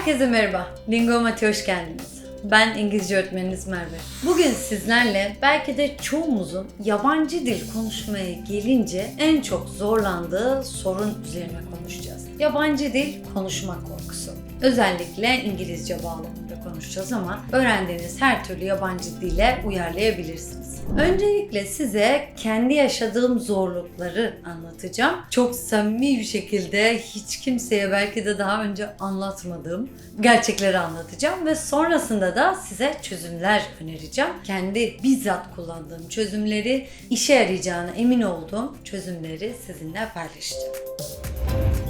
Herkese merhaba. Lingo Mati hoş geldiniz. Ben İngilizce öğretmeniniz Merve. Bugün sizlerle belki de çoğumuzun yabancı dil konuşmaya gelince en çok zorlandığı sorun üzerine konuşacağız. Yabancı dil konuşma korkusu. Özellikle İngilizce bağlamında konuşacağız ama öğrendiğiniz her türlü yabancı dile uyarlayabilirsiniz. Öncelikle size kendi yaşadığım zorlukları anlatacağım. Çok samimi bir şekilde hiç kimseye belki de daha önce anlatmadığım gerçekleri anlatacağım ve sonrasında da size çözümler önereceğim. Kendi bizzat kullandığım çözümleri, işe yarayacağına emin olduğum çözümleri sizinle paylaşacağım.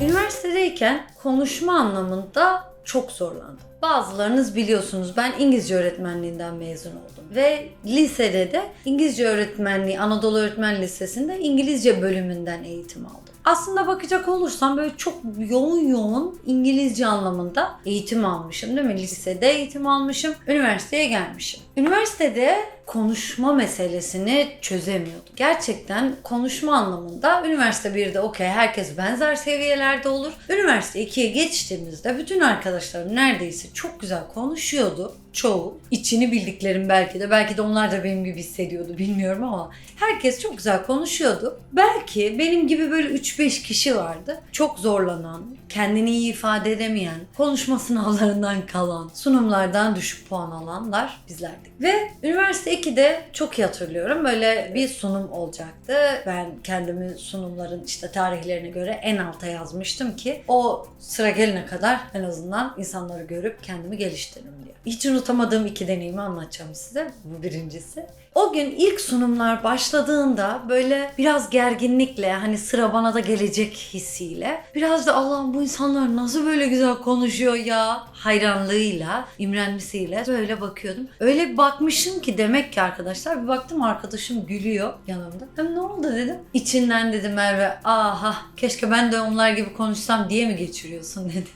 Üniversitedeyken konuşma anlamında çok zorlandım. Bazılarınız biliyorsunuz ben İngilizce öğretmenliğinden mezun oldum ve lisede de İngilizce öğretmenliği Anadolu Öğretmen Lisesi'nde İngilizce bölümünden eğitim aldım. Aslında bakacak olursam böyle çok yoğun yoğun İngilizce anlamında eğitim almışım değil mi? Lisede eğitim almışım, üniversiteye gelmişim. Üniversitede konuşma meselesini çözemiyordum. Gerçekten konuşma anlamında üniversite 1'de okey herkes benzer seviyelerde olur. Üniversite 2'ye geçtiğimizde bütün arkadaşlarım neredeyse çok güzel konuşuyordu. Çoğu. içini bildiklerim belki de. Belki de onlar da benim gibi hissediyordu bilmiyorum ama herkes çok güzel konuşuyordu. Belki benim gibi böyle 3-5 kişi vardı. Çok zorlanan, kendini iyi ifade edemeyen, konuşma sınavlarından kalan, sunumlardan düşük puan alanlar bizlerdik. Ve üniversite 2'de çok iyi hatırlıyorum. Böyle bir sunum olacaktı. Ben kendimi sunumların işte tarihlerine göre en alta yazmıştım ki o sıra gelene kadar en azından insanları görüp kendimi geliştiririm diye. Hiç unutamadığım iki deneyimi anlatacağım size. Bu birincisi. O gün ilk sunumlar başladığında böyle biraz gerginlikle hani sıra bana da gelecek hissiyle biraz da Allah'ım bu insanlar nasıl böyle güzel konuşuyor ya hayranlığıyla, imrenmesiyle böyle bakıyordum. Öyle bir bakmışım ki demek ki arkadaşlar bir baktım arkadaşım gülüyor yanımda. Hem ne oldu dedim. İçinden dedi Merve aha keşke ben de onlar gibi konuşsam diye mi geçiriyorsun dedi.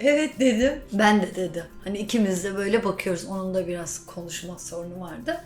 evet dedim. Ben de dedi. Hani ikimiz de böyle bakıyoruz. Onun da biraz konuşma sorunu vardı.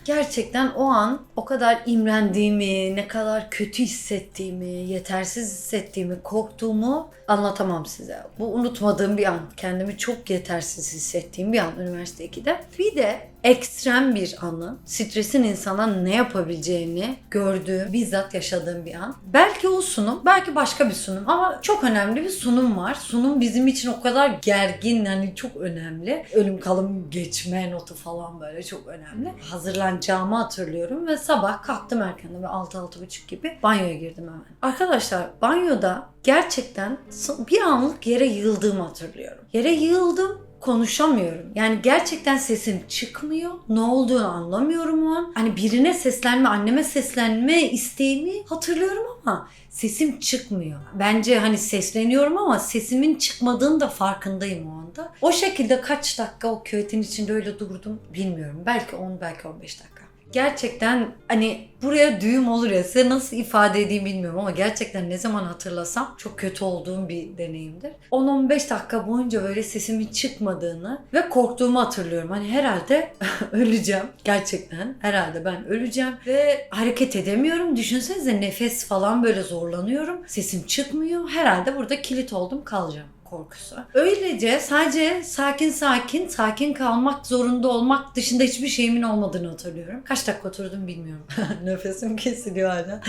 Gerçekten o an o kadar imrendiğimi, ne kadar kötü hissettiğimi, yetersiz hissettiğimi, korktuğumu anlatamam size. Bu unutmadığım bir an. Kendimi çok yetersiz hissettiğim bir an üniversite 2'de. Bir de ekstrem bir anı, stresin insana ne yapabileceğini gördüğüm, bizzat yaşadığım bir an. Belki o sunum, belki başka bir sunum ama çok önemli bir sunum var. Sunum bizim için o kadar gergin, yani çok önemli. Ölüm kalım geçme notu falan böyle çok önemli. Hazırlanacağımı hatırlıyorum ve sabah kalktım erkenden ve 6-6.30 gibi banyoya girdim hemen. Arkadaşlar banyoda gerçekten bir anlık yere yığıldığımı hatırlıyorum. Yere yığıldım konuşamıyorum. Yani gerçekten sesim çıkmıyor. Ne olduğunu anlamıyorum o an. Hani birine seslenme, anneme seslenme isteğimi hatırlıyorum ama sesim çıkmıyor. Bence hani sesleniyorum ama sesimin çıkmadığını da farkındayım o anda. O şekilde kaç dakika o küvetin içinde öyle durdum bilmiyorum. Belki 10 belki 15 dakika. Gerçekten hani buraya düğüm olur ya size nasıl ifade edeyim bilmiyorum ama gerçekten ne zaman hatırlasam çok kötü olduğum bir deneyimdir. 10-15 dakika boyunca böyle sesimin çıkmadığını ve korktuğumu hatırlıyorum. Hani herhalde öleceğim. Gerçekten herhalde ben öleceğim ve hareket edemiyorum. Düşünsenize nefes falan böyle zorlanıyorum. Sesim çıkmıyor. Herhalde burada kilit oldum kalacağım korkusu. Öylece sadece sakin sakin, sakin kalmak zorunda olmak dışında hiçbir şeyimin olmadığını hatırlıyorum. Kaç dakika oturdum bilmiyorum. Nefesim kesiliyor hala.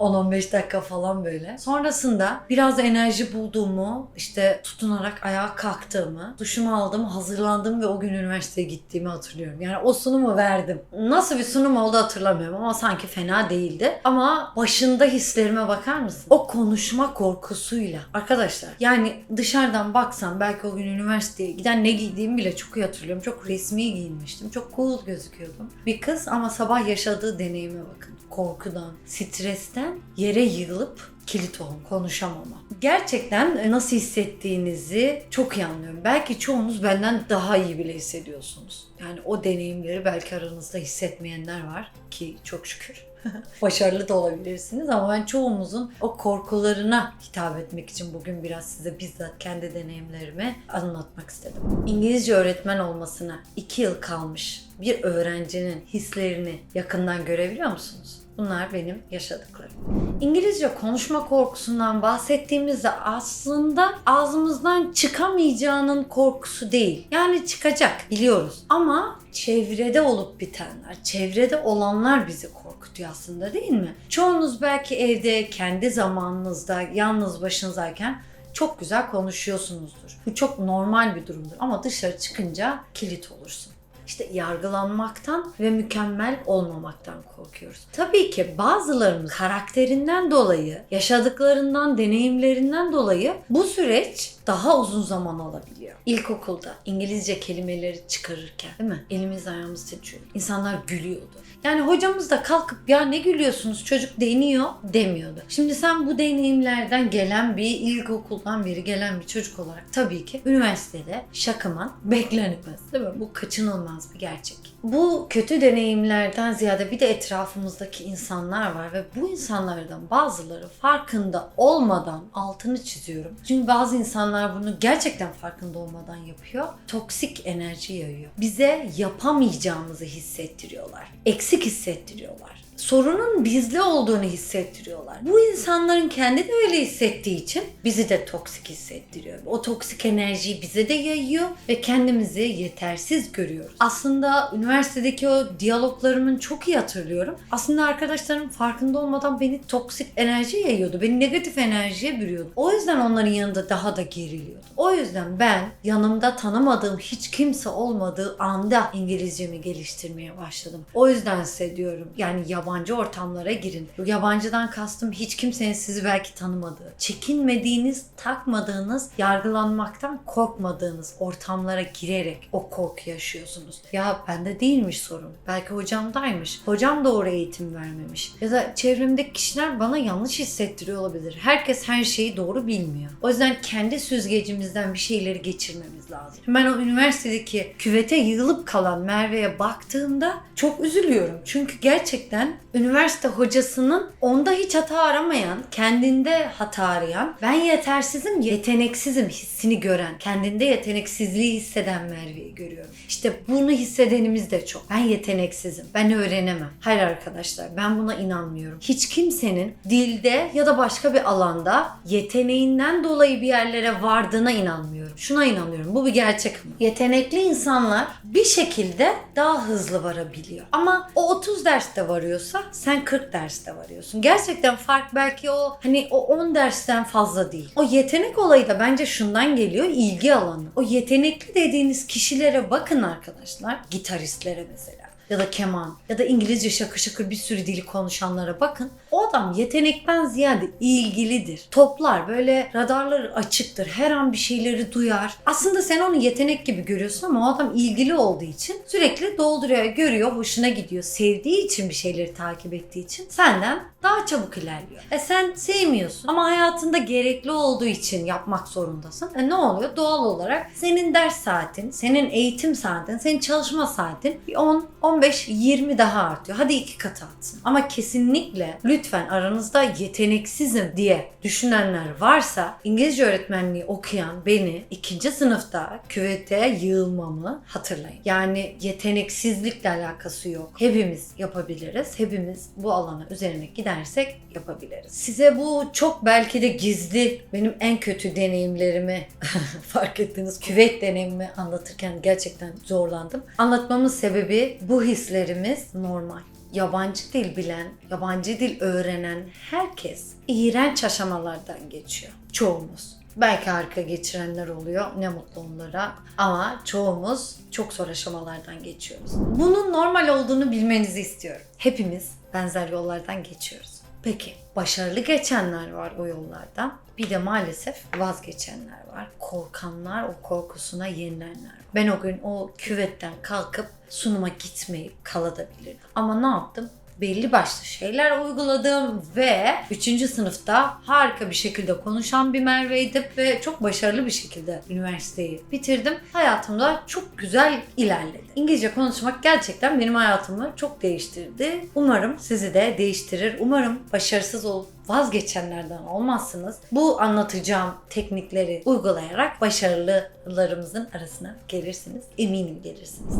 10-15 dakika falan böyle. Sonrasında biraz enerji bulduğumu, işte tutunarak ayağa kalktığımı, duşumu aldım, hazırlandım ve o gün üniversiteye gittiğimi hatırlıyorum. Yani o sunumu verdim. Nasıl bir sunum oldu hatırlamıyorum ama sanki fena değildi. Ama başında hislerime bakar mısın? O konuşma korkusuyla. Arkadaşlar yani dışarı dışarıdan baksam belki o gün üniversiteye giden ne giydiğimi bile çok iyi hatırlıyorum. Çok resmi giyinmiştim. Çok cool gözüküyordum. Bir kız ama sabah yaşadığı deneyime bakın. Korkudan, stresten yere yığılıp kilit olun, konuşamama. Gerçekten nasıl hissettiğinizi çok iyi anlıyorum. Belki çoğunuz benden daha iyi bile hissediyorsunuz. Yani o deneyimleri belki aranızda hissetmeyenler var ki çok şükür. Başarılı da olabilirsiniz ama ben çoğumuzun o korkularına hitap etmek için bugün biraz size bizzat kendi deneyimlerimi anlatmak istedim. İngilizce öğretmen olmasına 2 yıl kalmış bir öğrencinin hislerini yakından görebiliyor musunuz? Bunlar benim yaşadıklarım. İngilizce konuşma korkusundan bahsettiğimizde aslında ağzımızdan çıkamayacağının korkusu değil. Yani çıkacak biliyoruz. Ama çevrede olup bitenler, çevrede olanlar bizi korkutuyor aslında değil mi? Çoğunuz belki evde kendi zamanınızda yalnız başınızdayken çok güzel konuşuyorsunuzdur. Bu çok normal bir durumdur ama dışarı çıkınca kilit olursun. İşte yargılanmaktan ve mükemmel olmamaktan korkuyoruz. Tabii ki bazılarımız karakterinden dolayı, yaşadıklarından, deneyimlerinden dolayı bu süreç daha uzun zaman alabiliyor. İlkokulda İngilizce kelimeleri çıkarırken değil mi? Elimiz ayağımız titriyor. İnsanlar gülüyordu. Yani hocamız da kalkıp ya ne gülüyorsunuz çocuk deniyor demiyordu. Şimdi sen bu deneyimlerden gelen bir ilkokuldan beri gelen bir çocuk olarak tabii ki üniversitede şakaman beklenemez değil mi? Bu kaçınılmaz bir gerçek. Bu kötü deneyimlerden ziyade bir de etrafımızdaki insanlar var ve bu insanlardan bazıları farkında olmadan altını çiziyorum. Çünkü bazı insanlar bunu gerçekten farkında olmadan yapıyor. Toksik enerji yayıyor. Bize yapamayacağımızı hissettiriyorlar. Eksik hissettiriyorlar. Sorunun bizde olduğunu hissettiriyorlar. Bu insanların kendi de öyle hissettiği için bizi de toksik hissettiriyor. O toksik enerjiyi bize de yayıyor ve kendimizi yetersiz görüyoruz. Aslında üniversitedeki o diyaloglarımın çok iyi hatırlıyorum. Aslında arkadaşlarım farkında olmadan beni toksik enerji yayıyordu. Beni negatif enerjiye bürüyordu. O yüzden onların yanında daha da geriliyordum. O yüzden ben yanımda tanımadığım hiç kimse olmadığı anda İngilizcemi geliştirmeye başladım. O yüzden size diyorum yani yabancı ortamlara girin. Bu yabancıdan kastım hiç kimsenin sizi belki tanımadığı, çekinmediğiniz, takmadığınız, yargılanmaktan korkmadığınız ortamlara girerek o korku yaşıyorsunuz. Ya bende değilmiş sorun. Belki hocamdaymış. Hocam doğru eğitim vermemiş. Ya da çevremdeki kişiler bana yanlış hissettiriyor olabilir. Herkes her şeyi doğru bilmiyor. O yüzden kendi süzgecimizden bir şeyleri geçirmemiz lazım. Ben o üniversitedeki küvete yığılıp kalan Merve'ye baktığımda çok üzülüyorum. Çünkü gerçekten üniversite hocasının onda hiç hata aramayan, kendinde hata arayan, ben yetersizim, yeteneksizim hissini gören, kendinde yeteneksizliği hisseden Merve'yi görüyorum. İşte bunu hissedenimiz de çok. Ben yeteneksizim, ben öğrenemem. Hayır arkadaşlar ben buna inanmıyorum. Hiç kimsenin dilde ya da başka bir alanda yeteneğinden dolayı bir yerlere vardığına inanmıyorum. Şuna inanıyorum. Bu bir gerçek mi? Yetenekli insanlar bir şekilde daha hızlı varabiliyor. Ama o 30 derste varıyorsa sen 40 derste varıyorsun. Gerçekten fark belki o hani o 10 dersten fazla değil. O yetenek olayı da bence şundan geliyor ilgi alanı. O yetenekli dediğiniz kişilere bakın arkadaşlar. Gitaristlere mesela ya da keman ya da İngilizce şakır şakır bir sürü dili konuşanlara bakın. O adam yetenekten ziyade ilgilidir. Toplar böyle radarları açıktır. Her an bir şeyleri duyar. Aslında sen onu yetenek gibi görüyorsun ama o adam ilgili olduğu için sürekli dolduruyor, görüyor, hoşuna gidiyor. Sevdiği için bir şeyleri takip ettiği için senden daha çabuk ilerliyor. E sen sevmiyorsun ama hayatında gerekli olduğu için yapmak zorundasın. E ne oluyor? Doğal olarak senin ders saatin, senin eğitim saatin, senin çalışma saatin bir 10, 15, 20 daha artıyor. Hadi iki katı artsın. Ama kesinlikle lütfen aranızda yeteneksizim diye düşünenler varsa İngilizce öğretmenliği okuyan beni ikinci sınıfta küvete yığılmamı hatırlayın. Yani yeteneksizlikle alakası yok. Hepimiz yapabiliriz. Hepimiz bu alana üzerine gidersek yapabiliriz. Size bu çok belki de gizli benim en kötü deneyimlerimi fark ettiniz. Küvet deneyimimi anlatırken gerçekten zorlandım. Anlatmamın sebebi bu hislerimiz normal yabancı dil bilen, yabancı dil öğrenen herkes iğrenç aşamalardan geçiyor. Çoğumuz. Belki harika geçirenler oluyor. Ne mutlu onlara. Ama çoğumuz çok zor aşamalardan geçiyoruz. Bunun normal olduğunu bilmenizi istiyorum. Hepimiz benzer yollardan geçiyoruz. Peki başarılı geçenler var o yollardan. Bir de maalesef vazgeçenler var. Korkanlar, o korkusuna yenilenler. Ben o gün o küvetten kalkıp sunuma gitmeyip kalabilirdim. Ama ne yaptım? Belli başlı şeyler uyguladım ve 3. sınıfta harika bir şekilde konuşan bir Merve'ydim ve çok başarılı bir şekilde üniversiteyi bitirdim. Hayatımda çok güzel ilerledi. İngilizce konuşmak gerçekten benim hayatımı çok değiştirdi. Umarım sizi de değiştirir. Umarım başarısız olup vazgeçenlerden olmazsınız. Bu anlatacağım teknikleri uygulayarak başarılılarımızın arasına gelirsiniz. Eminim gelirsiniz.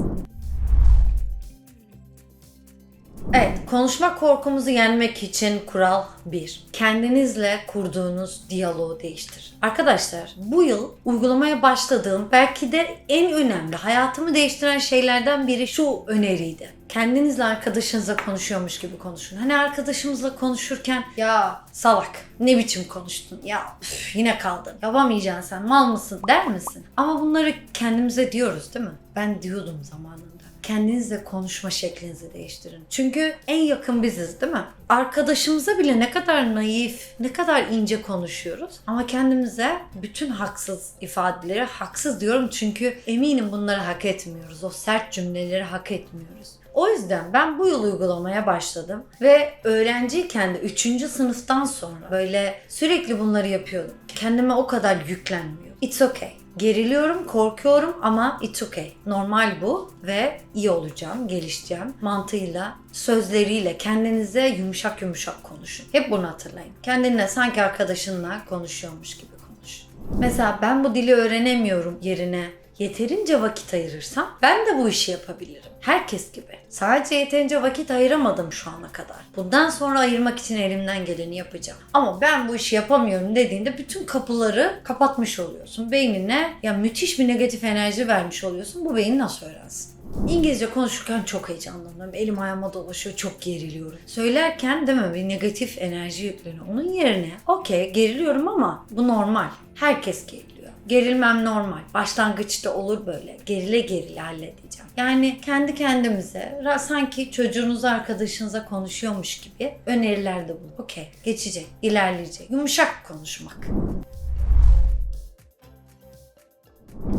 Evet, konuşma korkumuzu yenmek için kural 1. Kendinizle kurduğunuz diyaloğu değiştir. Arkadaşlar, bu yıl uygulamaya başladığım belki de en önemli, hayatımı değiştiren şeylerden biri şu öneriydi. Kendinizle arkadaşınızla konuşuyormuş gibi konuşun. Hani arkadaşımızla konuşurken ya salak ne biçim konuştun ya üf, yine kaldın yapamayacaksın sen mal mısın der misin? Ama bunları kendimize diyoruz değil mi? Ben diyordum zamanında kendinizle konuşma şeklinizi değiştirin. Çünkü en yakın biziz değil mi? Arkadaşımıza bile ne kadar naif, ne kadar ince konuşuyoruz. Ama kendimize bütün haksız ifadeleri, haksız diyorum çünkü eminim bunları hak etmiyoruz. O sert cümleleri hak etmiyoruz. O yüzden ben bu yıl uygulamaya başladım ve öğrenciyken de 3. sınıftan sonra böyle sürekli bunları yapıyordum. Kendime o kadar yüklenmiyor. It's okay. Geriliyorum, korkuyorum ama it's okay. Normal bu ve iyi olacağım, gelişeceğim. Mantığıyla, sözleriyle kendinize yumuşak yumuşak konuşun. Hep bunu hatırlayın. Kendinle sanki arkadaşınla konuşuyormuş gibi konuş. Mesela ben bu dili öğrenemiyorum yerine yeterince vakit ayırırsam ben de bu işi yapabilirim. Herkes gibi. Sadece yeterince vakit ayıramadım şu ana kadar. Bundan sonra ayırmak için elimden geleni yapacağım. Ama ben bu işi yapamıyorum dediğinde bütün kapıları kapatmış oluyorsun. Beynine ya müthiş bir negatif enerji vermiş oluyorsun. Bu beyin nasıl öğrensin? İngilizce konuşurken çok heyecanlanıyorum. Elim ayağıma dolaşıyor, çok geriliyorum. Söylerken değil mi bir negatif enerji yükleniyor. Onun yerine okey geriliyorum ama bu normal. Herkes geriliyor. Gerilmem normal. Başlangıçta olur böyle. Gerile gerile halledeceğim. Yani kendi kendimize sanki çocuğunuza arkadaşınıza konuşuyormuş gibi önerilerde bulun. Okey geçecek, ilerleyecek. Yumuşak konuşmak.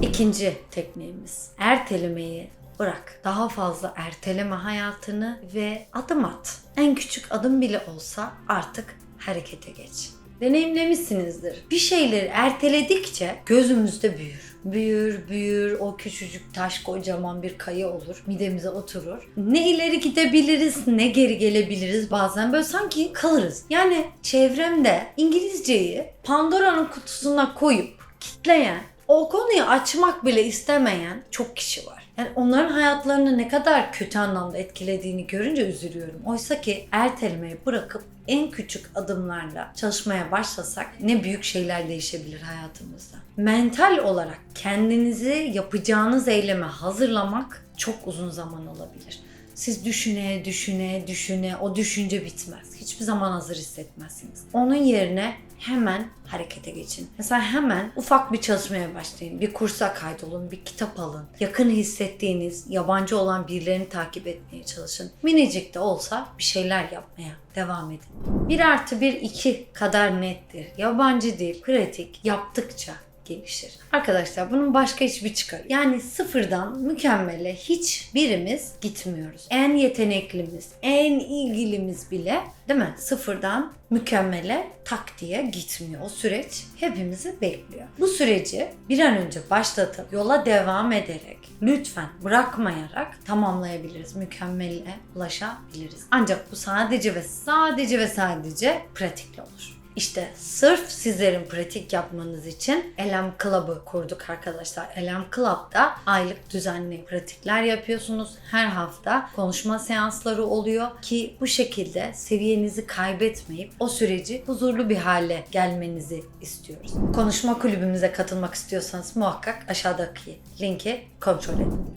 İkinci tekniğimiz ertelemeyi bırak. Daha fazla erteleme hayatını ve adım at. En küçük adım bile olsa artık harekete geç. Deneyimlemişsinizdir. Bir şeyleri erteledikçe gözümüzde büyür. Büyür, büyür, o küçücük taş kocaman bir kaya olur. Midemize oturur. Ne ileri gidebiliriz, ne geri gelebiliriz bazen böyle sanki kalırız. Yani çevremde İngilizceyi Pandora'nın kutusuna koyup kitleyen o konuyu açmak bile istemeyen çok kişi var. Yani onların hayatlarını ne kadar kötü anlamda etkilediğini görünce üzülüyorum. Oysa ki ertelemeyi bırakıp en küçük adımlarla çalışmaya başlasak ne büyük şeyler değişebilir hayatımızda. Mental olarak kendinizi yapacağınız eyleme hazırlamak çok uzun zaman alabilir. Siz düşüne, düşüne, düşüne, o düşünce bitmez. Hiçbir zaman hazır hissetmezsiniz. Onun yerine hemen harekete geçin. Mesela hemen ufak bir çalışmaya başlayın. Bir kursa kaydolun, bir kitap alın. Yakın hissettiğiniz, yabancı olan birilerini takip etmeye çalışın. Minicik de olsa bir şeyler yapmaya devam edin. 1 artı 1 2 kadar nettir. Yabancı dil, pratik yaptıkça gelişir. Arkadaşlar bunun başka hiçbir çıkar. Yani sıfırdan mükemmele hiçbirimiz gitmiyoruz. En yeteneklimiz, en ilgilimiz bile değil mi? Sıfırdan mükemmele tak diye gitmiyor. O süreç hepimizi bekliyor. Bu süreci bir an önce başlatıp yola devam ederek lütfen bırakmayarak tamamlayabiliriz. Mükemmele ulaşabiliriz. Ancak bu sadece ve sadece ve sadece pratikle olur. İşte sırf sizlerin pratik yapmanız için Elem Club'ı kurduk arkadaşlar. Elem Club'da aylık düzenli pratikler yapıyorsunuz. Her hafta konuşma seansları oluyor ki bu şekilde seviyenizi kaybetmeyip o süreci huzurlu bir hale gelmenizi istiyoruz. Konuşma kulübümüze katılmak istiyorsanız muhakkak aşağıdaki linki kontrol edin.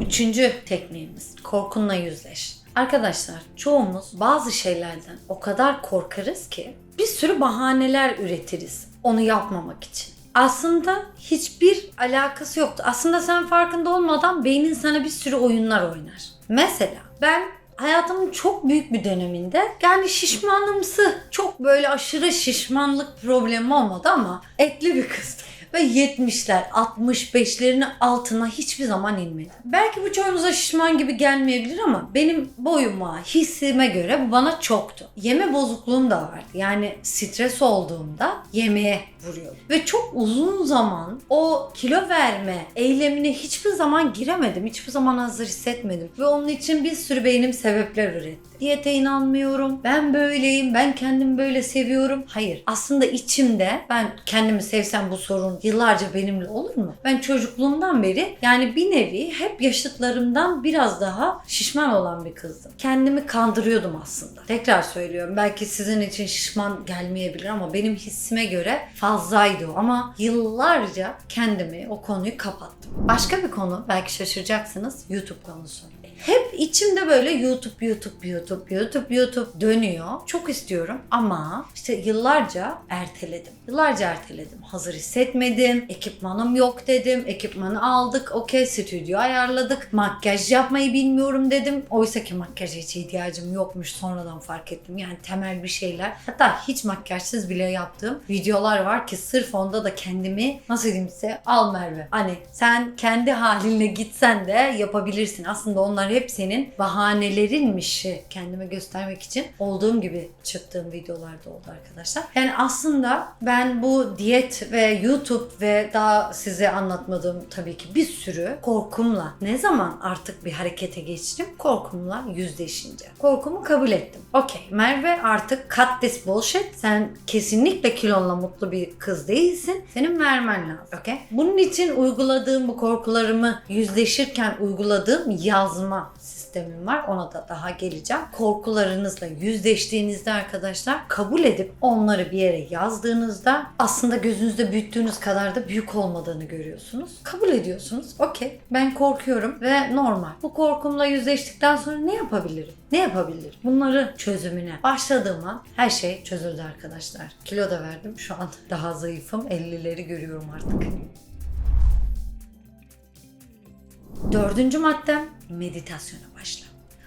Üçüncü tekniğimiz korkunla yüzleş. Arkadaşlar çoğumuz bazı şeylerden o kadar korkarız ki bir sürü bahaneler üretiriz onu yapmamak için. Aslında hiçbir alakası yoktu. Aslında sen farkında olmadan beynin sana bir sürü oyunlar oynar. Mesela ben hayatımın çok büyük bir döneminde yani şişmanımsı çok böyle aşırı şişmanlık problemi olmadı ama etli bir kızdım. Ve 70'ler, 65'lerin altına hiçbir zaman inmedim. Belki bu çoğunuza şişman gibi gelmeyebilir ama benim boyuma, hissime göre bu bana çoktu. Yeme bozukluğum da vardı. Yani stres olduğumda yemeğe vuruyordum. Ve çok uzun zaman o kilo verme eylemine hiçbir zaman giremedim. Hiçbir zaman hazır hissetmedim. Ve onun için bir sürü beynim sebepler üretti. Diyete inanmıyorum, ben böyleyim, ben kendimi böyle seviyorum. Hayır. Aslında içimde ben kendimi sevsem bu sorun yıllarca benimle olur mu? Ben çocukluğumdan beri yani bir nevi hep yaşıtlarımdan biraz daha şişman olan bir kızdım. Kendimi kandırıyordum aslında. Tekrar söylüyorum. Belki sizin için şişman gelmeyebilir ama benim hissime göre fazlaydı o. Ama yıllarca kendimi o konuyu kapattım. Başka bir konu belki şaşıracaksınız YouTube konusu. Hep içimde böyle YouTube, YouTube, YouTube, YouTube, YouTube dönüyor. Çok istiyorum ama işte yıllarca erteledim. Yıllarca erteledim. Hazır hissetmedim. Ekipmanım yok dedim. Ekipmanı aldık. Okey stüdyo ayarladık. Makyaj yapmayı bilmiyorum dedim. Oysa ki makyaja hiç ihtiyacım yokmuş. Sonradan fark ettim. Yani temel bir şeyler. Hatta hiç makyajsız bile yaptığım videolar var ki sırf onda da kendimi nasıl diyeyim size al Merve. Hani sen kendi halinle gitsen de yapabilirsin. Aslında onlar hep senin bahanelerinmiş kendime göstermek için olduğum gibi çıktığım videolarda oldu arkadaşlar. Yani aslında ben bu diyet ve YouTube ve daha size anlatmadığım tabii ki bir sürü korkumla ne zaman artık bir harekete geçtim? Korkumla yüzleşince. Korkumu kabul ettim. Okey Merve artık cut this bullshit. Sen kesinlikle kilonla mutlu bir kız değilsin. Senin vermen lazım. Okey? Bunun için uyguladığım bu korkularımı yüzleşirken uyguladığım yazma sistemim var. Ona da daha geleceğim. Korkularınızla yüzleştiğinizde arkadaşlar kabul edip onları bir yere yazdığınızda aslında gözünüzde büyüttüğünüz kadar da büyük olmadığını görüyorsunuz. Kabul ediyorsunuz. Okey ben korkuyorum ve normal. Bu korkumla yüzleştikten sonra ne yapabilirim? Ne yapabilirim? Bunları çözümüne başladığım an her şey çözüldü arkadaşlar. Kilo da verdim. Şu an daha zayıfım. 50'leri görüyorum artık. Dördüncü maddem meditasyona başla.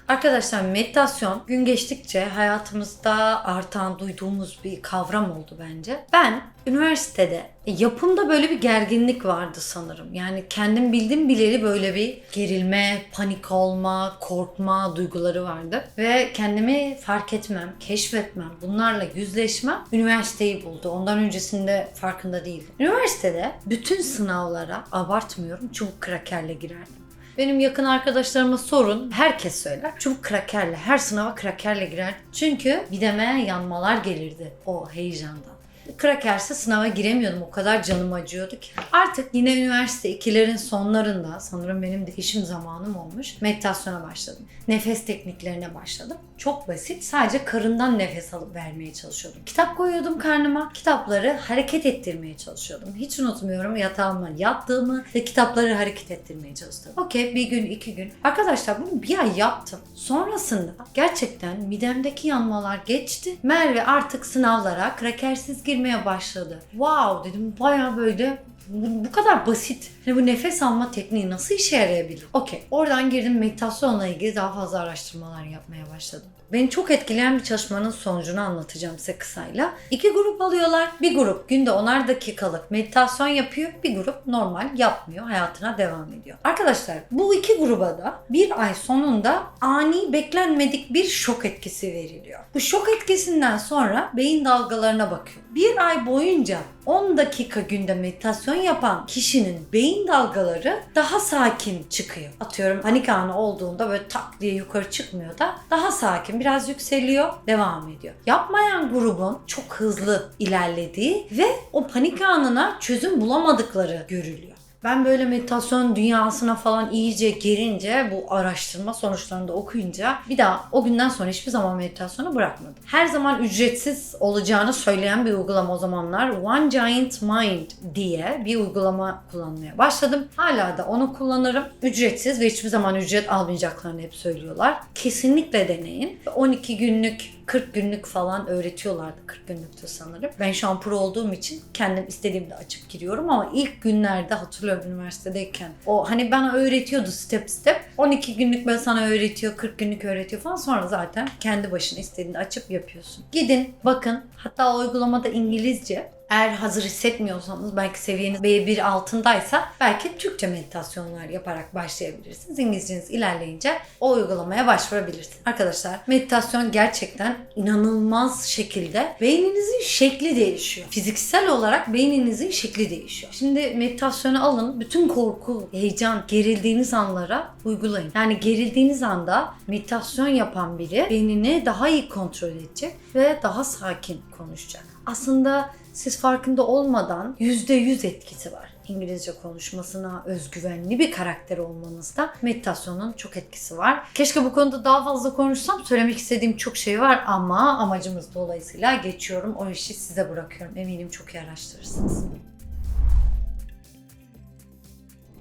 Arkadaşlar meditasyon gün geçtikçe hayatımızda artan, duyduğumuz bir kavram oldu bence. Ben üniversitede yapımda böyle bir gerginlik vardı sanırım. Yani kendim bildim bileli böyle bir gerilme, panik olma, korkma duyguları vardı. Ve kendimi fark etmem, keşfetmem, bunlarla yüzleşmem üniversiteyi buldu. Ondan öncesinde farkında değildim. Üniversitede bütün sınavlara abartmıyorum çubuk krakerle girerdim. Benim yakın arkadaşlarıma sorun. Herkes söyler. Çubuk krakerle, her sınava krakerle girer. Çünkü mideme yanmalar gelirdi o heyecandan. Krakersiz sınava giremiyordum. O kadar canım acıyordu ki. Artık yine üniversite ikilerin sonlarında sanırım benim değişim zamanım olmuş. Meditasyona başladım. Nefes tekniklerine başladım. Çok basit. Sadece karından nefes alıp vermeye çalışıyordum. Kitap koyuyordum karnıma. Kitapları hareket ettirmeye çalışıyordum. Hiç unutmuyorum yatağıma yattığımı ve kitapları hareket ettirmeye çalıştım. Okey bir gün iki gün. Arkadaşlar bunu bir ay yaptım. Sonrasında gerçekten midemdeki yanmalar geçti. Merve artık sınavlara krakersiz girmeye başladı. Wow dedim baya böyle bu, bu kadar basit. Hani bu nefes alma tekniği nasıl işe yarayabilir? Okey. Oradan girdim meditasyonla ilgili daha fazla araştırmalar yapmaya başladım. Beni çok etkileyen bir çalışmanın sonucunu anlatacağım size kısayla. İki grup alıyorlar. Bir grup günde onar dakikalık meditasyon yapıyor. Bir grup normal yapmıyor. Hayatına devam ediyor. Arkadaşlar bu iki gruba da bir ay sonunda ani beklenmedik bir şok etkisi veriliyor. Bu şok etkisinden sonra beyin dalgalarına bakıyor. Bir ay boyunca 10 dakika günde meditasyon yapan kişinin beyin dalgaları daha sakin çıkıyor. Atıyorum panik anı olduğunda böyle tak diye yukarı çıkmıyor da daha sakin biraz yükseliyor devam ediyor. Yapmayan grubun çok hızlı ilerlediği ve o panik anına çözüm bulamadıkları görülüyor. Ben böyle meditasyon dünyasına falan iyice girince bu araştırma sonuçlarını da okuyunca bir daha o günden sonra hiçbir zaman meditasyonu bırakmadım. Her zaman ücretsiz olacağını söyleyen bir uygulama o zamanlar One Giant Mind diye bir uygulama kullanmaya başladım. Hala da onu kullanırım. Ücretsiz ve hiçbir zaman ücret almayacaklarını hep söylüyorlar. Kesinlikle deneyin. 12 günlük 40 günlük falan öğretiyorlardı. 40 günlüktü sanırım. Ben pro olduğum için kendim istediğimde açıp giriyorum ama ilk günlerde hatırlıyorum üniversitedeyken. O hani bana öğretiyordu step step. 12 günlük ben sana öğretiyor, 40 günlük öğretiyor falan. Sonra zaten kendi başına istediğinde açıp yapıyorsun. Gidin bakın. Hatta uygulamada İngilizce Eğer hazır hissetmiyorsanız belki seviyeniz B1 altındaysa belki Türkçe meditasyonlar yaparak başlayabilirsiniz. İngilizceniz ilerleyince o uygulamaya başvurabilirsiniz. Arkadaşlar meditasyon gerçekten inanılmaz şekilde beyninizin şekli değişiyor. Fiziksel olarak beyninizin şekli değişiyor. Şimdi meditasyonu alın bütün korku, heyecan, gerildiğiniz anlara uygulayın. Yani gerildiğiniz anda meditasyon yapan biri beynini daha iyi kontrol edecek ve daha sakin konuşacak. Aslında siz farkında olmadan %100 etkisi var. İngilizce konuşmasına özgüvenli bir karakter olmanızda meditasyonun çok etkisi var. Keşke bu konuda daha fazla konuşsam. Söylemek istediğim çok şey var ama amacımız dolayısıyla geçiyorum. O işi size bırakıyorum. Eminim çok iyi araştırırsınız.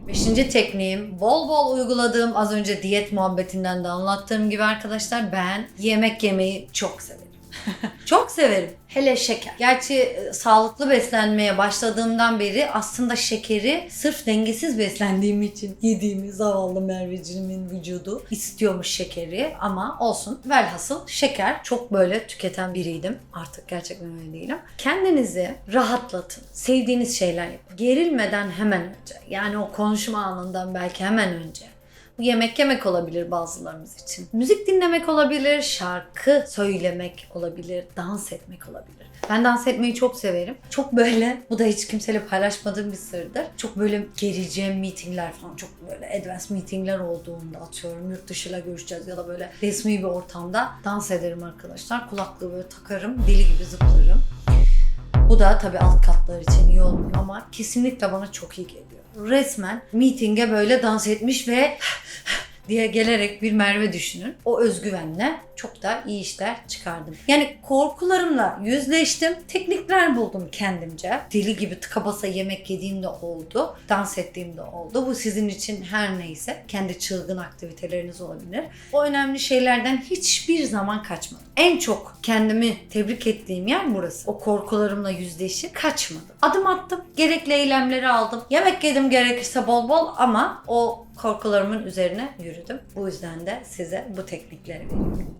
Beşinci tekniğim bol bol uyguladığım az önce diyet muhabbetinden de anlattığım gibi arkadaşlar ben yemek yemeyi çok severim. çok severim. Hele şeker. Gerçi e, sağlıklı beslenmeye başladığımdan beri aslında şekeri sırf dengesiz beslendiğim için yediğimi zavallı Merveciğimin vücudu istiyormuş şekeri ama olsun. Velhasıl şeker çok böyle tüketen biriydim. Artık gerçekten öyle değilim. Kendinizi rahatlatın. Sevdiğiniz şeyler yapın. Gerilmeden hemen önce. Yani o konuşma anından belki hemen önce. Bu yemek yemek olabilir bazılarımız için. Müzik dinlemek olabilir, şarkı söylemek olabilir, dans etmek olabilir. Ben dans etmeyi çok severim. Çok böyle, bu da hiç kimseyle paylaşmadığım bir sırdır. Çok böyle geleceğim meetingler falan, çok böyle advanced meetingler olduğunda atıyorum. Yurt dışıyla görüşeceğiz ya da böyle resmi bir ortamda dans ederim arkadaşlar. Kulaklığı böyle takarım, deli gibi zıplarım. Bu da tabii alt katlar için iyi olmuyor ama kesinlikle bana çok iyi geliyor. Resmen meetinge böyle dans etmiş ve diye gelerek bir Merve düşünün. O özgüvenle çok da iyi işler çıkardım. Yani korkularımla yüzleştim. Teknikler buldum kendimce. Deli gibi tıka basa yemek yediğim de oldu. Dans ettiğim de oldu. Bu sizin için her neyse. Kendi çılgın aktiviteleriniz olabilir. O önemli şeylerden hiçbir zaman kaçmadım. En çok kendimi tebrik ettiğim yer burası. O korkularımla yüzleşip kaçmadım. Adım attım. Gerekli eylemleri aldım. Yemek yedim gerekirse bol bol ama o korkularımın üzerine yürüdüm. Bu yüzden de size bu teknikleri veriyorum.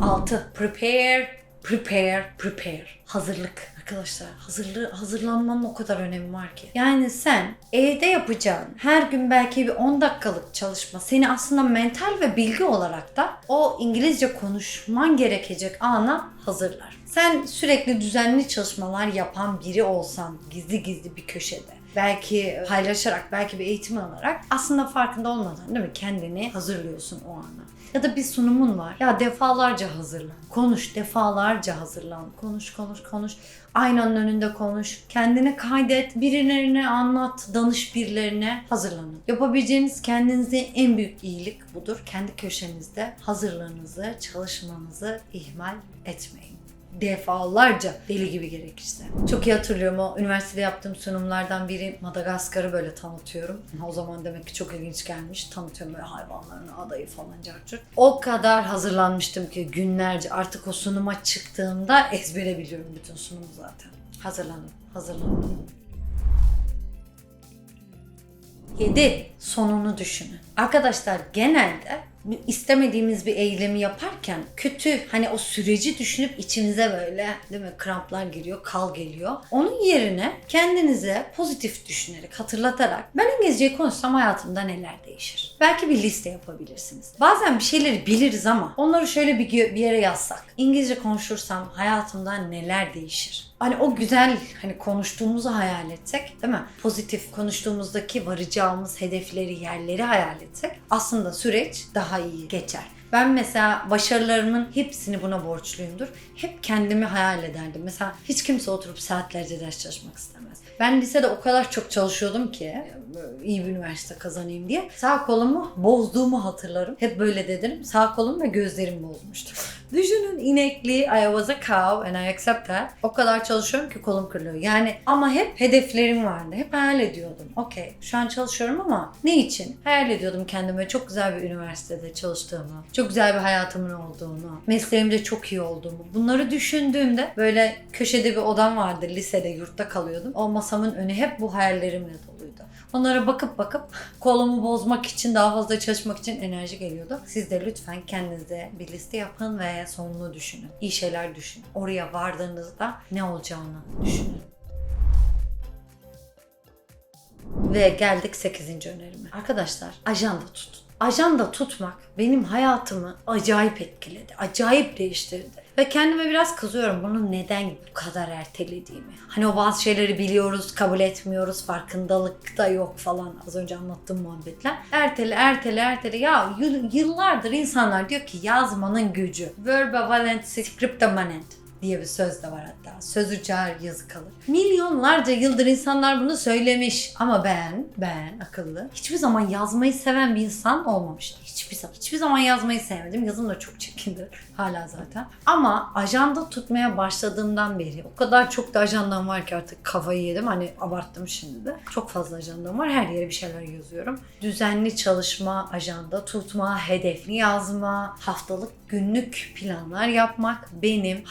6. Prepare, prepare, prepare. Hazırlık. Arkadaşlar hazırlı, hazırlanmanın o kadar önemi var ki. Yani sen evde yapacağın her gün belki bir 10 dakikalık çalışma seni aslında mental ve bilgi olarak da o İngilizce konuşman gerekecek ana hazırlar. Sen sürekli düzenli çalışmalar yapan biri olsan gizli gizli bir köşede belki paylaşarak, belki bir eğitim alarak aslında farkında olmadan değil mi kendini hazırlıyorsun o ana. Ya da bir sunumun var. Ya defalarca hazırlan. Konuş, defalarca hazırlan. Konuş, konuş, konuş. Aynanın önünde konuş. Kendini kaydet. Birilerine anlat. Danış birilerine. Hazırlanın. Yapabileceğiniz kendinize en büyük iyilik budur. Kendi köşenizde hazırlığınızı, çalışmanızı ihmal etmeyin defalarca deli gibi gerekirse. Çok iyi hatırlıyorum o üniversitede yaptığım sunumlardan biri Madagaskar'ı böyle tanıtıyorum. O zaman demek ki çok ilginç gelmiş. Tanıtıyorum böyle hayvanların adayı falan carçurt. O kadar hazırlanmıştım ki günlerce artık o sunuma çıktığımda ezbere biliyorum bütün sunumu zaten. Hazırlanın, hazırlanın. 7. Sonunu düşünün. Arkadaşlar genelde istemediğimiz bir eylemi yaparken kötü hani o süreci düşünüp içimize böyle değil mi kramplar giriyor, kal geliyor. Onun yerine kendinize pozitif düşünerek, hatırlatarak ben İngilizceyi konuşsam hayatımda neler değişir? Belki bir liste yapabilirsiniz. Bazen bir şeyleri biliriz ama onları şöyle bir, bir yere yazsak. İngilizce konuşursam hayatımda neler değişir? Hani o güzel hani konuştuğumuzu hayal etsek değil mi? Pozitif konuştuğumuzdaki varacağımız hedefleri, yerleri hayal etsek aslında süreç daha iyi geçer. Ben mesela başarılarımın hepsini buna borçluyumdur. Hep kendimi hayal ederdim. Mesela hiç kimse oturup saatlerce ders çalışmak istemez. Ben lisede o kadar çok çalışıyordum ki iyi bir üniversite kazanayım diye. Sağ kolumu bozduğumu hatırlarım. Hep böyle dedim. Sağ kolum ve gözlerim bozmuştu. Düşünün inekli, I was a cow and I accept that. O kadar çalışıyorum ki kolum kırılıyor. Yani ama hep hedeflerim vardı. Hep hayal ediyordum. Okey şu an çalışıyorum ama ne için? Hayal ediyordum kendime çok güzel bir üniversitede çalıştığımı, çok güzel bir hayatımın olduğunu, mesleğimde çok iyi olduğumu. Bunları düşündüğümde böyle köşede bir odam vardı lisede, yurtta kalıyordum. O masamın önü hep bu hayallerimle doluydu. Onlara bakıp bakıp kolumu bozmak için daha fazla çalışmak için enerji geliyordu. Siz de lütfen kendinize bir liste yapın ve sonunu düşünün. İyi şeyler düşünün. Oraya vardığınızda ne olacağını düşünün. Ve geldik 8. önerime. Arkadaşlar ajanda tutun. Ajanda tutmak benim hayatımı acayip etkiledi. Acayip değiştirdi. Ve kendime biraz kızıyorum bunu neden bu kadar ertelediğimi. Hani o bazı şeyleri biliyoruz, kabul etmiyoruz, farkındalık da yok falan. Az önce anlattığım muhabbetler. Ertele, ertele, ertele. Ya yıl- yıllardır insanlar diyor ki yazmanın gücü. Verba valent scripta manent diye bir söz de var hatta. Sözü çağır yazı kalır. Milyonlarca yıldır insanlar bunu söylemiş. Ama ben, ben akıllı hiçbir zaman yazmayı seven bir insan olmamıştım. Hiçbir zaman. Hiçbir zaman yazmayı sevmedim. Yazım da çok çirkindir. Hala zaten. Ama ajanda tutmaya başladığımdan beri o kadar çok da ajandam var ki artık kafayı yedim. Hani abarttım şimdi de. Çok fazla ajandam var. Her yere bir şeyler yazıyorum. Düzenli çalışma, ajanda tutma, hedefli yazma, haftalık, günlük planlar yapmak benim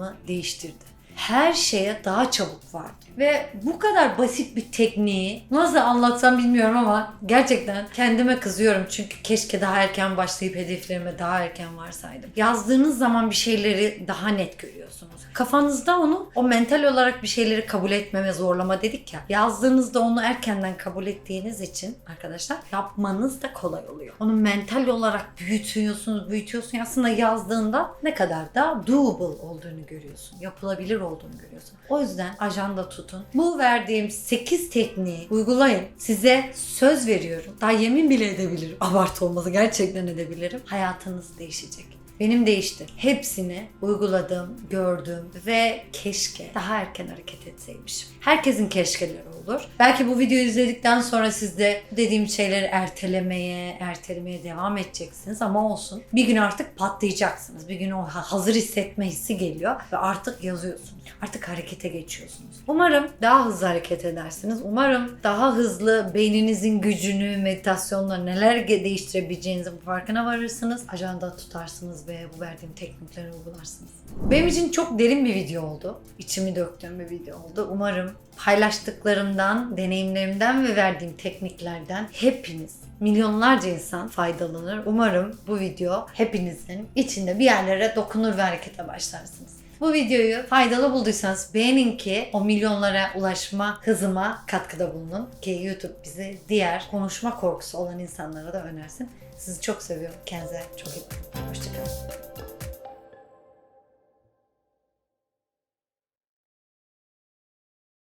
hayatımı değiştirdi her şeye daha çabuk vardım. Ve bu kadar basit bir tekniği nasıl anlatsam bilmiyorum ama gerçekten kendime kızıyorum. Çünkü keşke daha erken başlayıp hedeflerime daha erken varsaydım. Yazdığınız zaman bir şeyleri daha net görüyorsunuz. Kafanızda onu o mental olarak bir şeyleri kabul etmeme zorlama dedik ya. Yazdığınızda onu erkenden kabul ettiğiniz için arkadaşlar yapmanız da kolay oluyor. Onu mental olarak büyütüyorsunuz, büyütüyorsun. Aslında yazdığında ne kadar da doable olduğunu görüyorsun. Yapılabilir olduğunu görüyorsun. O yüzden ajanda tutun. Bu verdiğim 8 tekniği uygulayın. Size söz veriyorum. Daha yemin bile edebilirim. Abartı olması gerçekten edebilirim. Hayatınız değişecek. Benim değişti. Hepsini uyguladım, gördüm ve keşke daha erken hareket etseymişim. Herkesin keşkeleri olur. Belki bu videoyu izledikten sonra siz de dediğim şeyleri ertelemeye, ertelemeye devam edeceksiniz ama olsun. Bir gün artık patlayacaksınız. Bir gün o ha- hazır hissetme hissi geliyor ve artık yazıyorsunuz. Artık harekete geçiyorsunuz. Umarım daha hızlı hareket edersiniz. Umarım daha hızlı beyninizin gücünü, meditasyonla neler değiştirebileceğinizin farkına varırsınız. Ajanda tutarsınız ve bu verdiğim teknikleri uygularsınız. Benim için çok derin bir video oldu. İçimi döktüğüm bir video oldu. Umarım paylaştıklarımdan, deneyimlerimden ve verdiğim tekniklerden hepiniz, milyonlarca insan faydalanır. Umarım bu video hepinizin içinde bir yerlere dokunur ve harekete başlarsınız. Bu videoyu faydalı bulduysanız beğenin ki o milyonlara ulaşma hızıma katkıda bulunun. Ki YouTube bizi diğer konuşma korkusu olan insanlara da önersin. Sizi çok seviyorum. Kendinize çok iyi bakın. Hoşçakalın.